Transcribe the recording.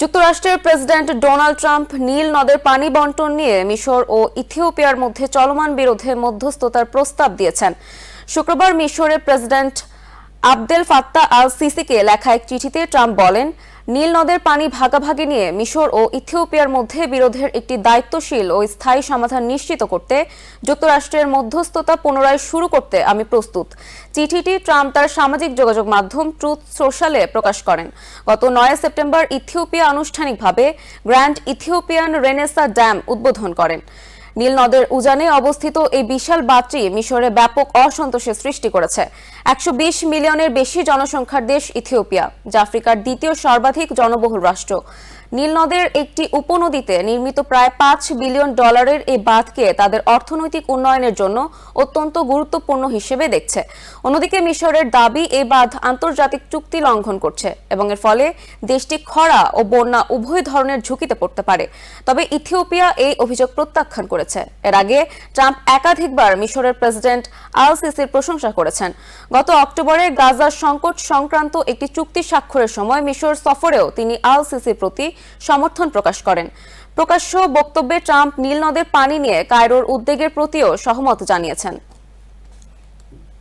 যুক্তরাষ্ট্রের president Donald Trump নীল নদের পানি বন্টন নিয়ে মিশর ও ইথিওপিয়ার মধ্যে চলমান বিরোধে মধ্যস্থতার প্রস্তাব দিয়েছেন। শুক্রবার মিশরের প্রেসিডেন্ট আবদেল ফাত্তা আল সিসিকে লেখা এক চিঠিতে ট্রাম্প বলেন, নীল নদের পানি ভাগাভাগি নিয়ে মিশর ও ইথিওপিয়ার মধ্যে বিরোধের একটি দায়িত্বশীল ও স্থায়ী সমাধান নিশ্চিত করতে যুক্তরাষ্ট্রের মধ্যস্থতা পুনরায় শুরু করতে আমি প্রস্তুত। চিঠিটি ট্রাম্প তার সামাজিক যোগাযোগ মাধ্যম ট্রুথ সোশ্যালে প্রকাশ করেন। গত নয় সেপ্টেম্বর ইথিওপিয়া আনুষ্ঠানিকভাবে গ্র্যান্ড ইথিওপিয়ান রেনেসা ড্যাম উদ্বোধন করেন। নীল নদের উজানে অবস্থিত এই বিশাল বাঁধটি মিশরে ব্যাপক অসন্তোষের সৃষ্টি করেছে। একশো বিশ মিলিয়নের বেশি জনসংখ্যার দেশ ইথিওপিয়া, যা আফ্রিকার দ্বিতীয় সর্বাধিক জনবহুল রাষ্ট্র। নীল নদের একটি উপনদীতে নির্মিত প্রায় পাঁচ বিলিয়ন ডলারের এই বাঁধকে তাদের অর্থনৈতিক উন্নয়নের জন্য অত্যন্ত গুরুত্বপূর্ণ হিসেবে দেখছে। অন্যদিকে মিশরের দাবি এই বাঁধ আন্তর্জাতিক চুক্তি লঙ্ঘন করছে এবং এর ফলে দেশটি খরা ও বন্যা উভয় ধরনের ঝুঁকিতে পড়তে পারে। তবে ইথিওপিয়া এই অভিযোগ প্রত্যাখ্যান করেছে। এর আগে ট্রাম্প একাধিকবার মিশরের প্রেসিডেন্ট আল সিসির প্রশংসা করেছেন। গত অক্টোবরে গাজার সংকট সংক্রান্ত একটি চুক্তি স্বাক্ষরের সময় মিশর সফরেও তিনি আল সিসির প্রতি সমর্থন প্রকাশ করেন। প্রকাশ্য বক্তব্যে ট্রাম্প নীল নদের পানি নিয়ে কায়রোর উদ্বেগের প্রতিও সহমত জানিয়েছেন।